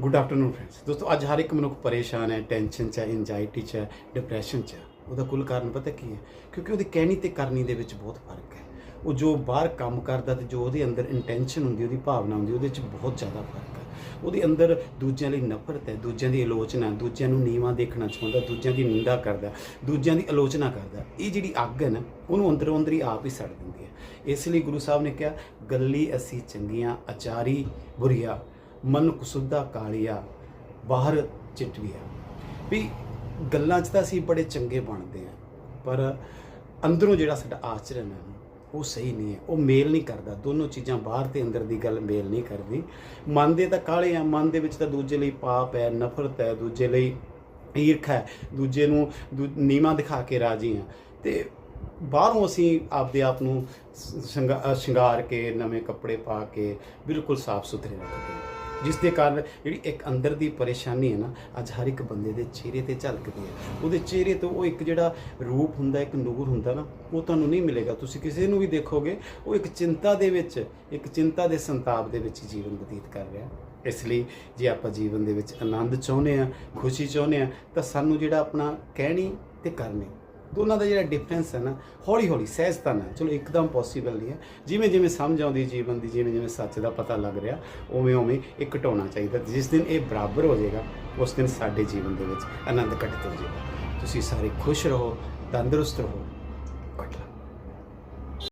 Good afternoon friends ਦੋਸਤੋ, ਅੱਜ ਹਰ ਇੱਕ ਮਨੁੱਖ ਪਰੇਸ਼ਾਨ ਹੈ ਟੈਨਸ਼ਨ ਚ ਹੈ ਇੰਜਾਇਟੀ ਚ ਹੈ ਡਿਪਰੈਸ਼ਨ ਚ ਹੈ। ਉਹਦਾ ਕੁੱਲ ਕਾਰਨ ਪਤਾ ਕੀ ਹੈ? ਕਿਉਂਕਿ ਉਹਦੀ ਕਹਿਣੀ ਤੇ ਕਰਨੀ ਦੇ ਵਿੱਚ ਬਹੁਤ ਫ਼ਰਕ ਹੈ। ਉਹ ਜੋ ਬਾਹਰ ਕੰਮ ਕਰਦਾ ਤੇ ਜੋ ਉਹਦੇ ਅੰਦਰ ਇੰਟੈਂਸ਼ਨ ਹੁੰਦੀ, ਉਹਦੀ ਭਾਵਨਾ ਹੁੰਦੀ, ਉਹਦੇ ਚ ਬਹੁਤ ਜ਼ਿਆਦਾ ਫ਼ਰਕ ਹੈ। ਉਹਦੇ ਅੰਦਰ ਦੂਜਿਆਂ ਲਈ ਨਫ਼ਰਤ ਹੈ, ਦੂਜਿਆਂ ਦੀ ਆਲੋਚਨਾ ਦੂਜਿਆਂ ਨੂੰ ਨੀਵਾਂ ਦੇਖਣਾ ਚਾਹੁੰਦਾ, ਦੂਜਿਆਂ ਦੀ ਨਿੰਦਾ ਕਰਦਾ, ਦੂਜਿਆਂ ਦੀ ਆਲੋਚਨਾ ਕਰਦਾ। ਇਹ ਜਿਹੜੀ ਅੱਗ ਹੈ ਨਾ, ਉਹਨੂੰ ਅੰਦਰੋਂ ਅੰਦਰ ਹੀ ਆਪ ਹੀ ਸੜ ਦਿੰਦੀ ਹੈ। ਇਸ ਲਈ ਗੁਰੂ ਸਾਹਿਬ ਨੇ ਕਿਹਾ, ਗੱਲੀ ਅਸੀਂ ਚੰਗੀਆਂ, ਅਚਾਰੀ, ਬੁਰੀਆ ਮਨ ਕੁਸੁੱਧਾ ਕਾਲੀਆ ਬਾਹਰ ਚਿਟਵੀਆ ਵੀ ਗੱਲਾਂ 'ਚ ਤਾਂ ਅਸੀਂ ਬੜੇ ਚੰਗੇ ਬਣਦੇ ਆ, ਪਰ ਅੰਦਰੋਂ ਜਿਹੜਾ ਸਾਡਾ ਆਚਰਣ ਹੈ ਉਹ ਸਹੀ ਨਹੀਂ ਹੈ, ਉਹ ਮੇਲ ਨਹੀਂ ਕਰਦਾ। ਦੋਨੋਂ ਚੀਜ਼ਾਂ ਬਾਹਰ ਤੇ ਅੰਦਰ ਦੀ ਗੱਲ ਮੇਲ ਨਹੀਂ ਕਰਦੀ। ਮਨ ਦੇ ਤਾਂ ਕਾਲੇ ਆ, ਮਨ ਦੇ ਵਿੱਚ ਤਾਂ ਦੂਜੇ ਲਈ ਪਾਪ ਹੈ, ਨਫ਼ਰਤ ਹੈ, ਦੂਜੇ ਲਈ ਈਰਖਾ ਹੈ, ਦੂਜੇ ਨੂੰ ਦੂ- ਨੀਵਾਂ ਦਿਖਾ ਕੇ ਰਾਜੀ ਆ। ਤੇ ਬਾਹਰੋਂ ਅਸੀਂ ਆਪਦੇ ਆਪ ਨੂੰ ਸ਼ਿੰਗਾ- ਸ਼ਿੰਗਾਰ ਕੇ, ਨਵੇਂ ਕੱਪੜੇ ਪਾ ਕੇ ਬਿਲਕੁਲ ਸਾਫ਼ ਸੁਥਰੇ ਰੱਖਦੇ ਹਾਂ ਜਿਸ ਦੇ ਕਾਰਨ ਜਿਹੜੀ ਇੱਕ ਅੰਦਰ ਦੀ ਪਰੇਸ਼ਾਨੀ ਹੈ ਨਾ, ਅੱਜ ਹਰ ਇੱਕ ਬੰਦੇ ਦੇ ਚਿਹਰੇ ਤੇ ਝਲਕਦੀ ਹੈ। ਉਹਦੇ ਚਿਹਰੇ ਤੋਂ ਉਹ ਇੱਕ ਜਿਹੜਾ ਰੂਪ ਹੁੰਦਾ, ਇੱਕ ਨੂਰ ਹੁੰਦਾ ਨਾ, ਉਹ ਤੁਹਾਨੂੰ ਨਹੀਂ ਮਿਲੇਗਾ। ਤੁਸੀਂ ਕਿਸੇ ਨੂੰ ਵੀ ਦੇਖੋਗੇ, ਉਹ ਇੱਕ ਚਿੰਤਾ ਦੇ ਵਿੱਚ, ਇੱਕ ਚਿੰਤਾ ਦੇ ਸੰਤਾਪ ਦੇ ਵਿੱਚ ਜੀਵਨ ਬਤੀਤ ਕਰ ਰਿਹਾ ਇਸ ਲਈ ਜੇ ਆਪਾਂ ਜੀਵਨ ਦੇ ਵਿੱਚ ਆਨੰਦ ਚਾਹੁੰਦੇ ਆ ਖੁਸ਼ੀ ਚਾਹੁੰਦੇ ਆ ਤਾਂ ਸਾਨੂੰ ਜਿਹੜਾ ਆਪਣਾ ਕਹਿਣੀ ਤੇ ਕਰਨੀ ਦੋਨਾਂ ਦਾ ਜਿਹੜਾ ਡਿਫਰੈਂਸ ਹੈ ਨਾ ਹੌਲੀ ਹੌਲੀ ਸਹਿਜਤਾ ਨਾਲ ਚਲੋ ਇੱਕਦਮ ਪੋਸੀਬਲ ਨਹੀਂ ਹੈ। ਜਿਵੇਂ ਜਿਵੇਂ ਸਮਝ ਆਉਂਦੀ ਜੀਵਨ ਦੀ, ਜਿਵੇਂ ਜਿਵੇਂ ਸੱਚ ਦਾ ਪਤਾ ਲੱਗ ਰਿਹਾ, ਉਵੇਂ ਉਵੇਂ ਇਹ ਘਟਾਉਣਾ ਚਾਹੀਦਾ। ਜਿਸ ਦਿਨ ਇਹ ਬਰਾਬਰ ਹੋ ਜਾਏਗਾ, ਉਸ ਦਿਨ ਸਾਡੇ ਜੀਵਨ ਦੇ ਵਿੱਚ ਆਨੰਦ ਘਟਿਤ ਹੋ ਜਾਏਗਾ। ਤੁਸੀਂ ਸਾਰੇ ਖੁਸ਼ ਰਹੋ, ਤੰਦਰੁਸਤ ਰਹੋ। ਗੁੱਡ